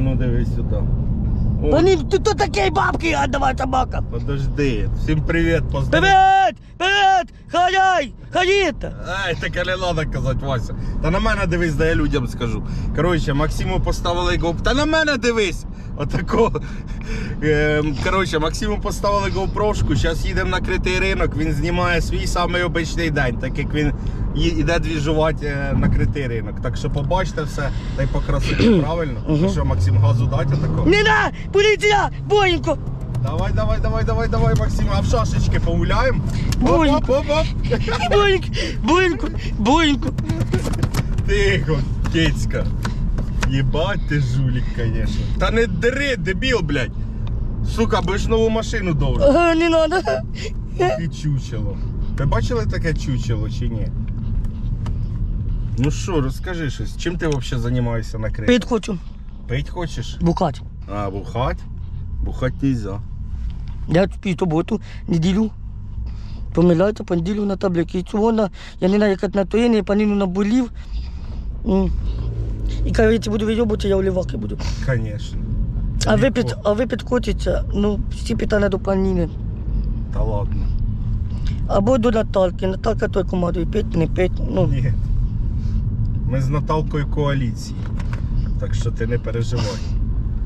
А ну дивись сюди. О, Вони тут то такий бабки, а давай собака. подожди. Всім привіт, поздравляю. Привет! Привет! Халяй! Хаїта! Ай, таке не треба казати, Вася. Та на мене дивись, да я людям скажу. Коротше, Максиму поставили GoPro. Та на мене дивись! Отако. Ем, Коротше, Максиму поставили GoPro-шку, зараз їдемо на критий ринок, він знімає свій самий обичний день, так як він ї- іде двіжувати е, на критий ринок. Так що побачите все, та й по красоті, правильно? Ну що, Максим, газу дати отако? Не на! Поліція! Бойенько! Давай, давай, давай, давай, давай, Максим, а в шашечки погуляємо? Ой. Оп, оп! Тихо, кицька. Єбать ти жулік, конечно. Та не дери, дебіл, блядь. Сука, будеш нову машину довжу. Ага, не надо! І чучело. Ви бачили таке чучело чи ні? Ну що, розкажи щось. Чим ти взагалі займаєшся на крипі? Пить хочу. Пить хочеш? Бухать. А, бухать? Бухать нельзя. Я п'ю суботу, неділю. Помиляюся, понеділю на таблетки. І цього на, я не знаю, як на то є, не паніну наболів. М. І коли я буду вийобувати, я оливаки буду. Конечно. А випит, а випит котиться, ну, всі питання до паніни. Та ладно. Або до Наталки. Наталка той командує, пить, не пить. Ну, Ні. Ми з Наталкою коаліції. Так що ти не переживай.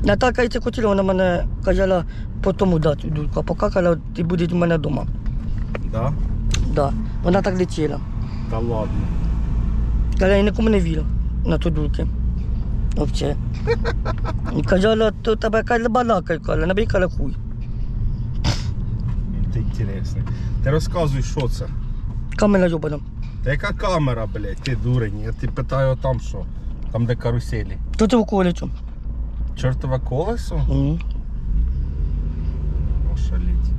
Наталка і це хотіла, вона мене казала по тому дати дульку, а покакала, ти будеш у мене вдома. Да? Да. Вона так летіла. Та ладно. Каже, я нікому не вірю на ту дульки. Овче. І казала, то тебе каже балакай, каже, набій каже хуй. Ти інтересний. Ти розказуй, що це. Камера йобана. Та яка камера, блядь, ти дурень? Я ти питаю там що? Там де каруселі. То ти в колечу. Чортове колесо? Угу. Ошаліть.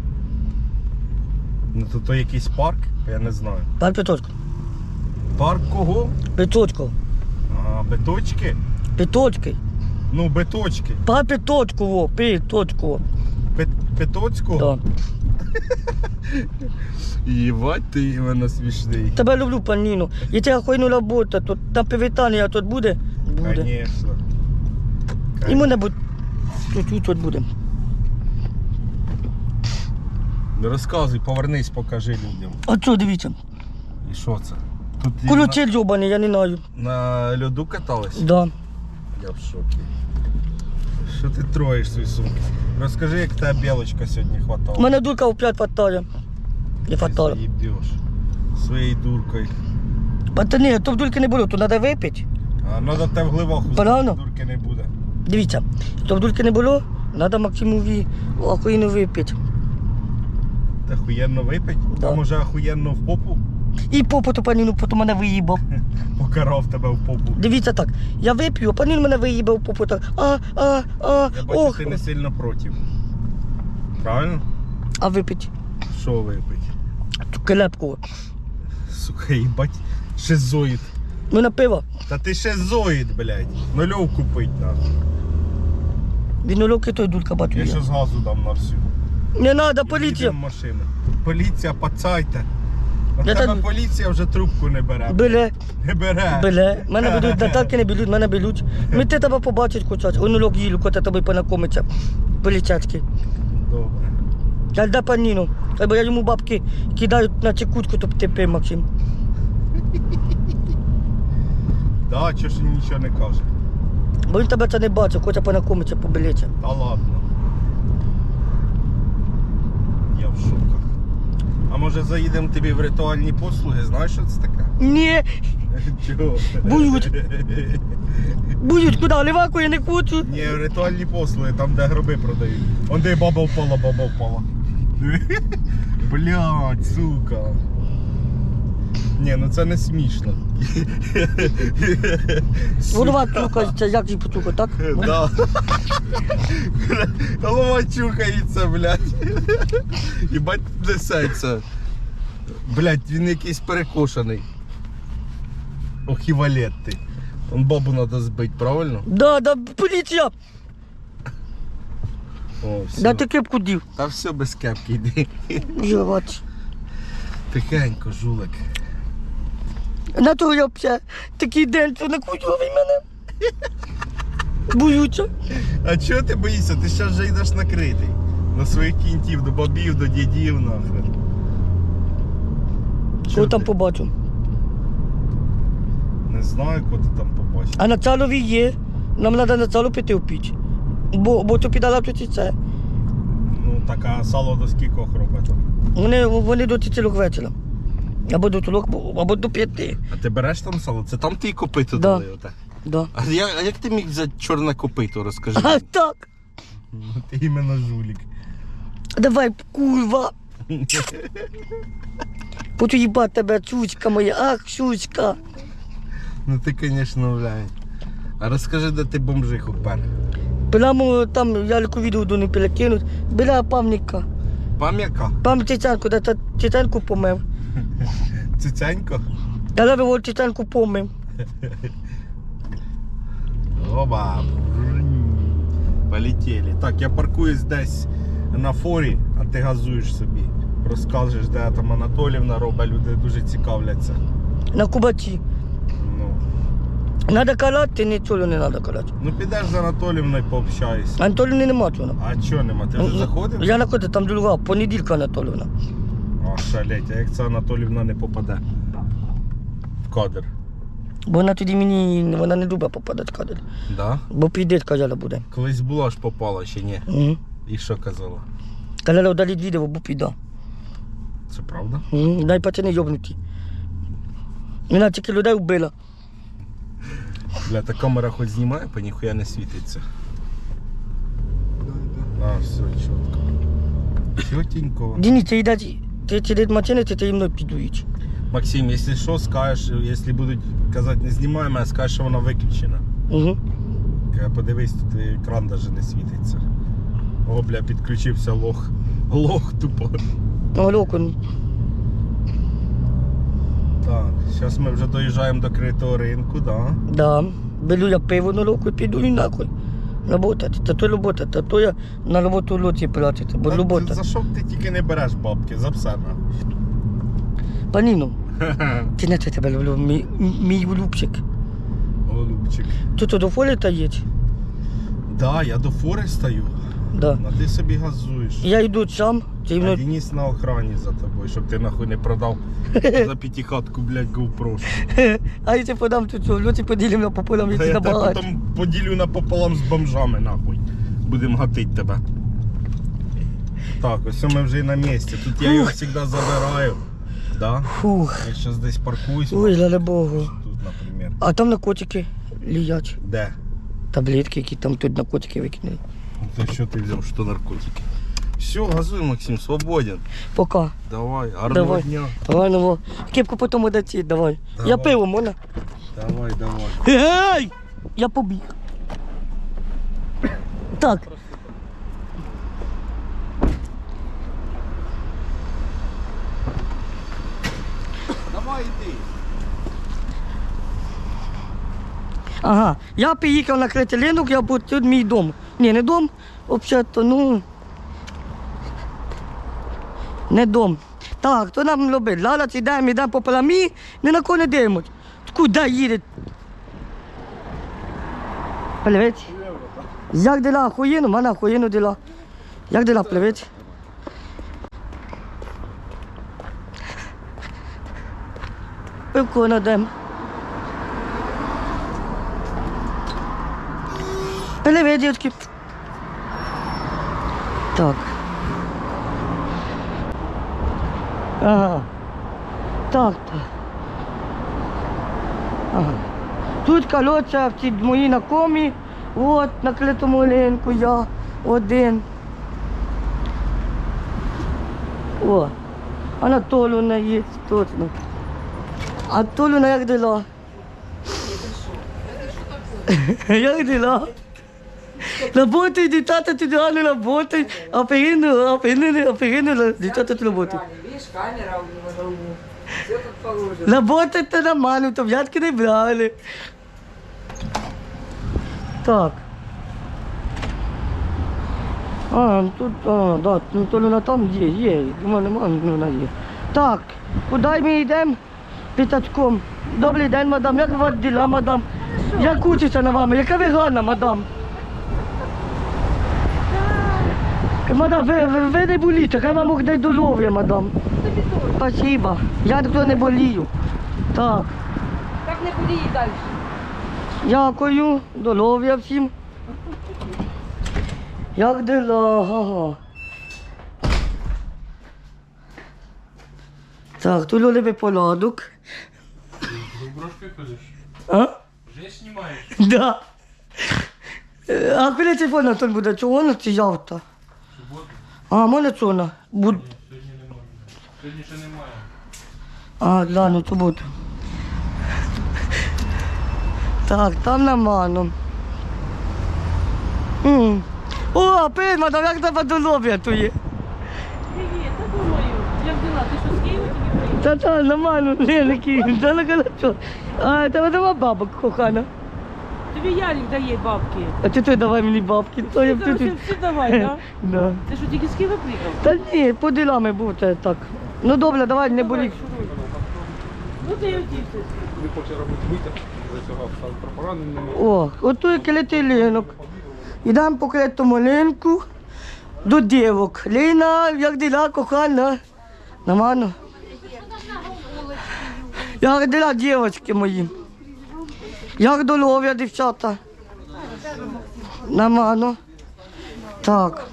Ну то, то якийсь парк? Я не знаю. Пан Петочко. Парк кого? Петочко. А, биточки? Петочки. Ну, биточки. Пан Петочко, во. Пет, Петоцьку? Да. Єбать ти іменно смішний. Тебе люблю, паніну. І ти охуєнну роботу, тут на привітання тут буде? Буде. Конечно. І мене буде. Тут, тут, тут буде. Розказуй, повернись, покажи людям. А що, дивіться. І що це? Тут і Колючий йобаний, я не знаю. на, на льоду катались? Да. Я в шокі. Що ти троїш свої сумки? Розкажи, як тебе білочка сьогодні хватала. У мене дурка в п'ять фатає. Не фатала. Ти заїбеш. Своєю дуркою. Та ні, то в дурки не було, то треба випити. А надо те в гливаху Правильно? дурки не буде. Дивіться, то в дурки не було, треба Максимові охуєнно випити. Та охуєнно випить? Да. А може охуєнно в попу? І попу то паніну потім мене виїбав. Покарав тебе в попу. Дивіться так, я вип'ю, а паніну мене виїбав попу так. А, а, а, Я бачу, ох. ти не сильно проти. Правильно? А випить Що випить? ту келепку. Сука, їбать, шизоїд. Ну на пиво. Та ти шизоїд, блядь. Нульовку пить нахуй. Він улюки той дурка бачу. Я Я. щас газу дам на всю. Не треба, поліція. в машину. Поліція, пацайте. Я тебе поліція вже трубку не бере. Беле, Не бере. беле. Мене беруть, Наталки не беруть, мене беруть. Ми те тебе побачить хочуть. Онульок їлю, кота тобі понакомиться. Поліцяцький. Добре. Я да паніну. Бо я йому бабки кидають на чекутку, то ти пий, Максим. Да, чого ж він нічого не каже. Бо він тебе це не бачив, хоче понакомиться, побилеться. Та ладно. Я в шоках. А може заїдемо тобі в ритуальні послуги? Знаєш, що це таке? Ні, Чого? Будуть. будуть куди, ліваку я не хочу. Ні, ритуальні послуги, там де гроби продають. Он де баба впала, баба впала. Блядь, сука. Ні, ну це не смішно. Голова чухається, як же потуха, так? Да. Голова чухається, блядь. Їбать несеться. Блядь, він якийсь перекошений. Ох і валет ти. Он бабу треба збити, правильно? Да, да, поліція. О, все. Да ти кепку дів. Та все без кепки йди. Жовать. Тихенько, жулик. На того я б ще такий день, що не кучував мене. Боються. А чого ти боїшся? Ти зараз вже йдеш накритий. На своїх кінтів, до бабів, до дідів, нахрен. Кого там ти? побачу. Не знаю, кого ти там побачиш. А на цалові є. Нам треба на цалу піти в піч. Бо, бо то підала тут і це. Ну, така сало до скількох робить. Вони, вони до цілих вечора. Або до трьох, або до п'яти. А ти береш там сало? Це там ти і копито Да. дали оте. Да. А, я, а як ти міг взяти чорне копито, розкажи? А так. Ну, Ти іменно жулік. Давай, курва. Буду їбати тебе, чучка моя, ах, чучка. Ну ти, звісно, блядь. А розкажи, де ти бомжиху пер. Прямо там ялику відео до не перекинуть. Біля пам'ятника. Пам'яка? Пам Тетянку, де та Тетянку помив. Цицянько? Дала його Тетянку помив. Оба. Полетіли. Так, я паркуюсь десь на форі, а ти газуєш собі. Розкажеш, де там Анатолівна робить, люди дуже цікавляться. На кубаті. Ну, Надо калати, нічого не треба калати. ну підеш з Анатолівною пообщайся. Анатолівни нема чого. А чого нема? Ти вже заходив? Я знаходжу там друга, понеділька Анатолівна. А шалеть, а як це Анатолівна не попаде в кадр? Бо вона тоді мені, вона не любить попадати в кадр. Да? Бо піде, казала буде. Колись була ж попала чи ні? Угу. І що казала? Казала, удаліть відео, бо піде. Це правда? Угу. Дай пацани йобнуті. Вона тільки людей вбила. Бля, та камера хоч знімає, по ніхуя не світиться. А, все, чітко. Чотенько. Дініться, їдать, ти сидить машини, ти ти мною підують. Максим, якщо що, скажеш, якщо будуть казати не знімай мене, скажеш, що вона виключена. Угу. Подивись, тут екран навіть не світиться. О, бля, підключився лох. Лох тупо. Алоку, Так, зараз ми вже доїжджаємо до критого ринку, да. да. Беру я пиво на і піду і нахуй. Работати. Та то робота, та то я на роботу лоці платити, бо Та робота. За що ти тільки не береш бабки? За все нахуй. Паніно, ти не тебе люблю, мій, мій улюбчик. Голубчик. Тут до фолі та Так, Да, я до фори стою. Да. А ти собі газуєш. Я йду сам, ти А мною Денис на охрані за тобою, щоб ти нахуй не продав за п'ятихатку, блядь, GoPro. А я тебе подам тут в льоті поділимо на пополам, Та якщо я тебе потім поділю напополам з бомжами, нахуй. Будемо гатить тебе. Так, ось ми вже і на місці. Тут я його завжди забираю. Да? Фух. Я зараз десь паркуюсь. Ой, слава Богу. Тут, наприклад. А там наркотики ліять. Де? Таблетки, які там тут наркотики викинули. То що ти взяв, що наркотики? Все, газуй, Максим, свободен. Пока. Давай, гарного Давай. дня. Давай, ну, кепку потім удати, давай. Я пиво, можна? Давай, давай. Гей! Я побіг. Так. Давай йди. Ага. Я приїхав на Критилинок, я був тут мій дом. Ні, не дом, взагалі-то, ну. Не дом. Так, то нам робить. Зараз йдемо, йдемо по паламі, ні на кого не дивимось. Куди їде? Плевець. Як дела? Охуєнно? Мене охуєнно дела. Як дела, плевець? Пивко надем. Привет, детки. Так. Ага. Так, так. Ага. Тут колодця ці мої знайомі. От на клитому линку я один. О, Анатолівна є, точно. Анатолівна як дела? Як дела? Работай, дитята, ти реально работай. Оперину, оперину, оперину, дитята тут работай. Видишь, камера у него. Все как положено. Работать-то нормально, взятки не брали. Так. А, ну тут, а, да, ну то вона там є, є. Нема, нема, ну вона є. Так, куди ми йдемо? П'ятачком. Добрий день, мадам. Як у вас діла, мадам? Як учиться на вами? Яка ви гарна, мадам? Мадам, ви, ви, ви не боліте, хай вам дай здоров'я, мадам. Спасибо. Я ніхто не болію. Так, Так не і далі. дякую, здоров'я всім. Як дела? Ага. Так, тут любий порядок. Брошки ходиш? А? Вже знімаєш? Да. Е, А коли телефон Антон буде? Чого чи завтра? А, може чого? Буд... Сьогодні немає. Сьогодні ще немає. А, ладно, то буде. Так, там нормально. М. О, привіт, мадам, як тебе долоб'я то є? Привіт, та думаю, як дела? Ти що з Києва тільки приїхав? Та та, нормально, Леники, та на колочо. А, тебе нема бабок, кохана. Тобі Ярик дає бабки. А ти той давай мені бабки. То я б Ти тут- всі, всі давай, так? Да. Ти що тільки з Києва приїхав? Та ні, по ділами буде так. Ну добре, давай, не боліть. Ну ти й одівся. Не хоче робити витяг за цього став. О, ото клятий лінок. Ідемо по клятому лінку до дівок. Ліна, як діла, кохана? Нормально? Як діла, дівчатки мої? Як долов'я, дівчата? Нормально. Так.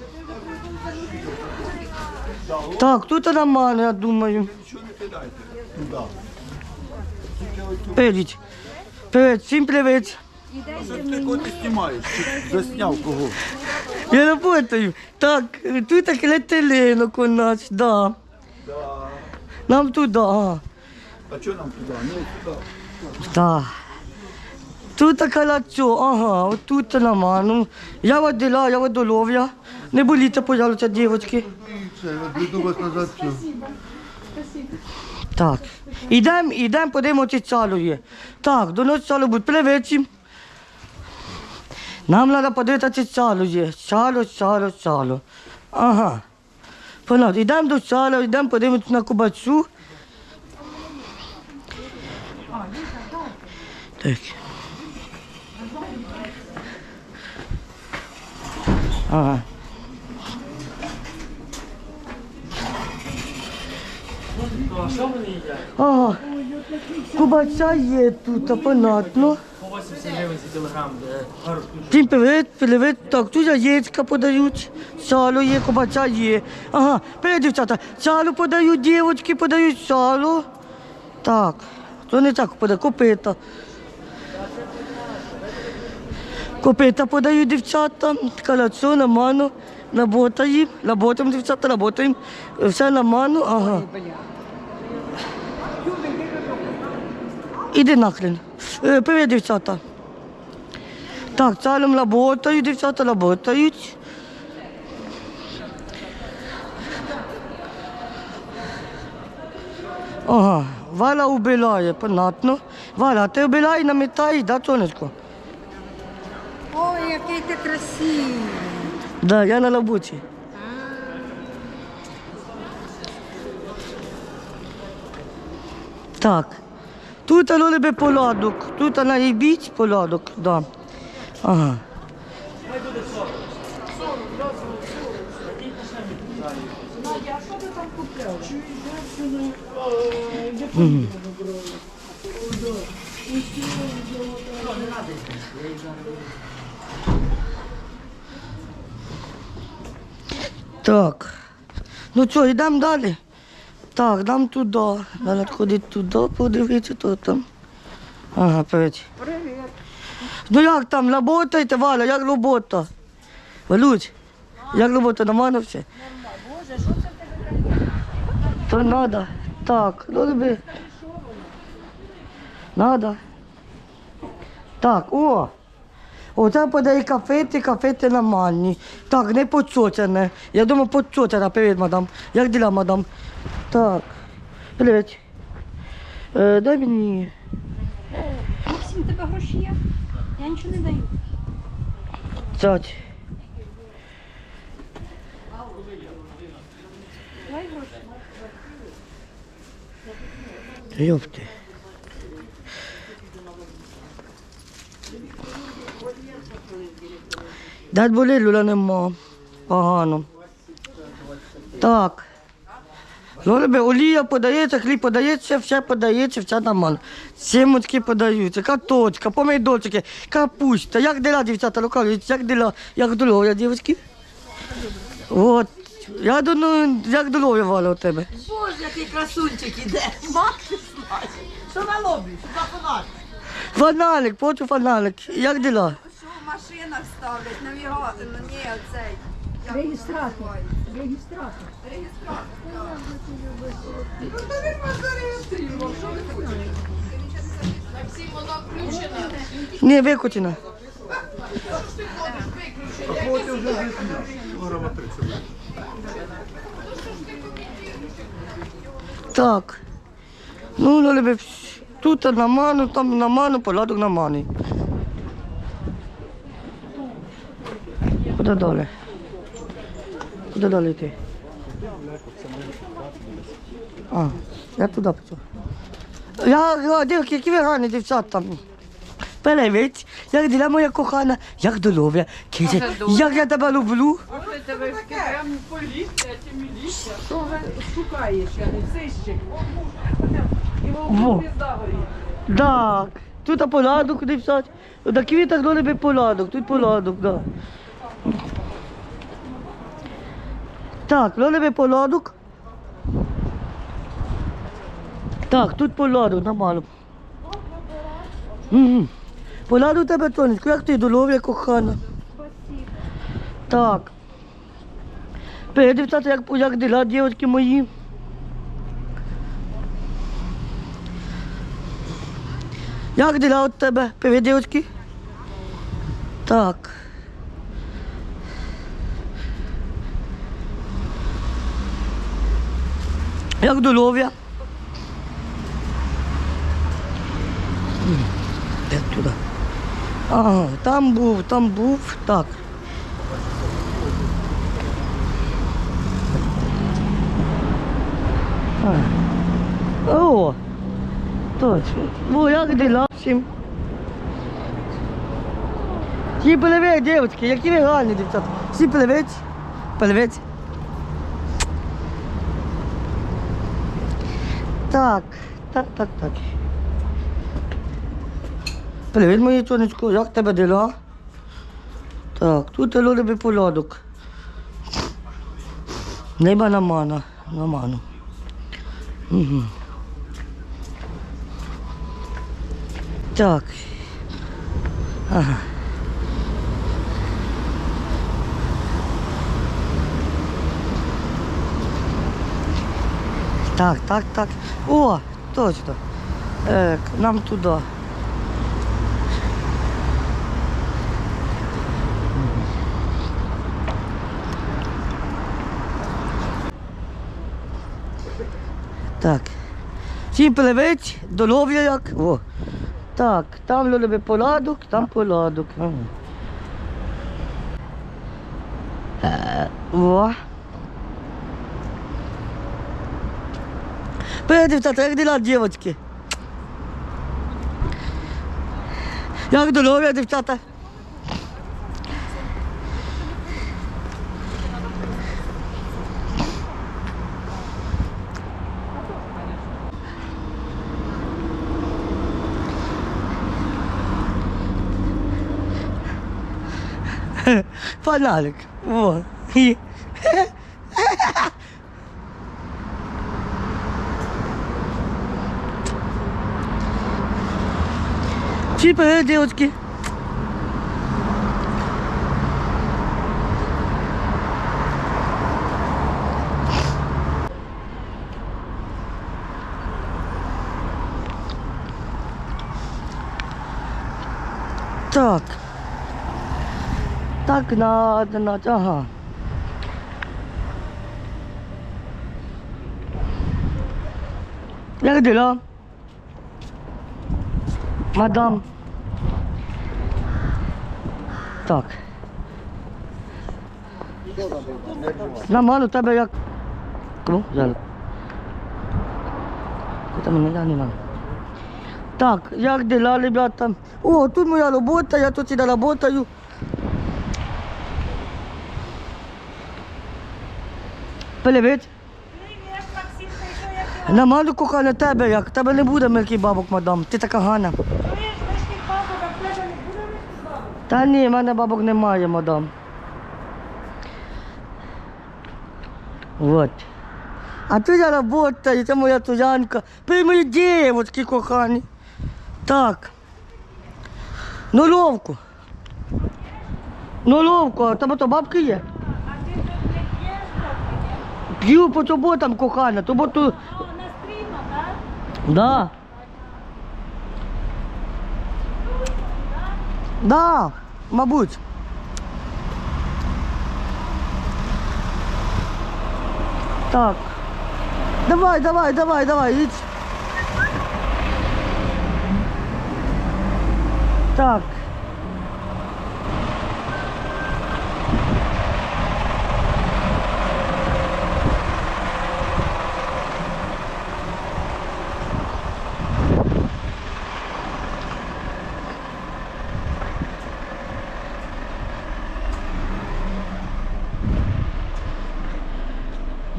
Так, тут нормально, я думаю. Привіт. Привіт, всім привіт. Ти кого ти знімаєш? Засняв кого? Я не пам'ятаю. Так, тут так летелинок у нас, да. Нам туди. А чого нам туди? Не туди. Да. Тут така лацо, ага, от тут нормально. Я водила, я водолов'я. Не боліте, пожалуйста, дівчатки. Так. Ідемо, ідемо, подивимося, чи сало є. Так, до нас сало буде привичі. Нам треба подивитися, чи сало є. Сало, сало, сало. Ага. Понад, йдемо до сала, йдемо подивимося на кубацю. Так. Ага. Ага. Кубаця є тут, а понятно. По 80 гривень за кілограм, де привіт, привіт. Так, тут яєчка подають, сало є, кубаця є. Ага, привіт, дівчата. Сало подають, дівчатки подають сало. Так, то не так подають, копита. Копита подають дівчата, калацо, на ману, работаємо, работаємо, дівчата, работаємо. Все на ману, ага. Іди нахрен. Е, Привіт, дівчата. Так, салом работають, дівчата работають. Ага, Валя убирає, понятно. Валя, ти убирай, намітай, да, сонечко? Ой, який ти красивий. Да, я на роботі. Так. Тут любить полядок. Тут наїбіть полядок, да. Ага. Мгм. Так. Ну що, йдемо далі? Так, нам туди. Треба ходити туди, подивитися, то там. Ага, привіт. Привіт. Ну як там, работаєте, Валя, як робота? Валють, як робота, нормально все? Боже, що це в тебе? То надо. Так, ну тобі. Надо. Так, о. Оце подає кафети, кафети нормальні. Так, не почотяне. Я думаю, почотяне. Привіт, мадам. Як діла, мадам? Так. Привіт. Е, дай мені. Максим, тебе гроші є? Я нічого не даю. Гроші. Йопти. Болить, люля нема. Погано. Так. Голуби, олія подається, хліб подається, все подається, все нормально. Сімочки подаються, карточка, помідорчики, капуста. Як дела, дівчата, лукаві, як дела, як долов'я, дівчатки? От. Я думаю, як долов'я вала у тебе. Боже, який красунчик іде. Що на лобі? Що за фонарик? Фонарик, хочу фонарик. Як дела? Що в машинах ставлять, навігатор, ну ні, оцей. Реєстратор. Реєстратор. Ні, викручена. Так. Ну, голуби, тут на ману, там на ману, порядок на мані. Куди далі? Куди далі йти? А, я туди пішов. Я, я дівки, які ви гарні дівчата там. Перевіть, як діля моя кохана, як долов'я. Киті, як я тебе люблю. Що ви шукаєш, я не сищик? Во. Так, тут порядок, куди писати. На квітах до би порядок, тут порядок, да. Так, до би порядок. Так, тут порядок, нормально. Угу. Порядок у тебе, Тонечко, як ти долов'я кохана? Так. Передивцяти, як, як діла, дівчатки мої. Як діла від тебе? Дівчатки. Так. Як долов'я? М, Де туди? Ага, там був, там був. Так. А. О! Точно. Ну, як діла всім? Всі привіт, дівчатки, які ви гарні, дівчата. Всі привіт. Привіт. Так, так, так, так. Привіт, моє сонечко, як тебе діла? Так, тут люди порядок. Неба на мана, на ману. Угу. Так. Ага. Так, так, так. О, точно. Е, нам туди. Так. Всім привіт, до лов'я як. О. Так, там любить порядок, там порядок. Ага. Е, О. Привіт, дівчата, як діла, дівчатки? Як до лов'я, дівчата? Фонарик. Вот. И- Всі привіт, дівчатки. Так. Так, надо, надо, ага. Як дела? Мадам. Так. Нормально, у тебе як? Ну, зараз. Мене не надо. Так, як дела, ребята? О, тут моя робота, я тут сюди работаю. Привіт. Нормально, кохана, тебе як? Тебе не буде милкий бабок, мадам. Ти така гана. Та ні, в мене бабок немає, мадам. Вот. А тут я работаю, це моя туянка. При мої дівочки кохані. Так. Нульовку. Нульовку, а тебе то бабки є? П'ю по суботам, кохана, то бо ту... Да. Да, мабуть. Так. Давай, давай, давай, давай, їдь. Так.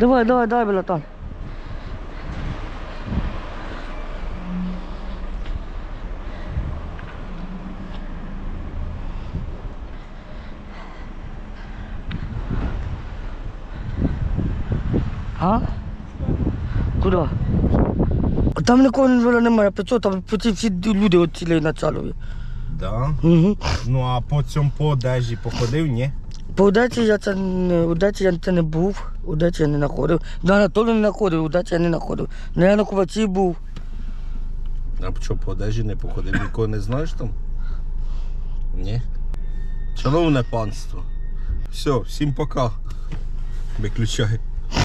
Давай, давай, давай, братан. А? Куда? Там нікого не- немає, 500, там ці всі люди от цілі на цалові. Да. Угу. Ну а по цьому по одежі походив, ні? По Одесі я це не я це не був, Одесі я не знаходив. До Анатолію не знаходив, удачі я не знаходив. Ну я на Кубаці був. А що по одежі не походив? Нікого не знаєш там? Ні. Шановне панство. Все, всім пока. Виключай.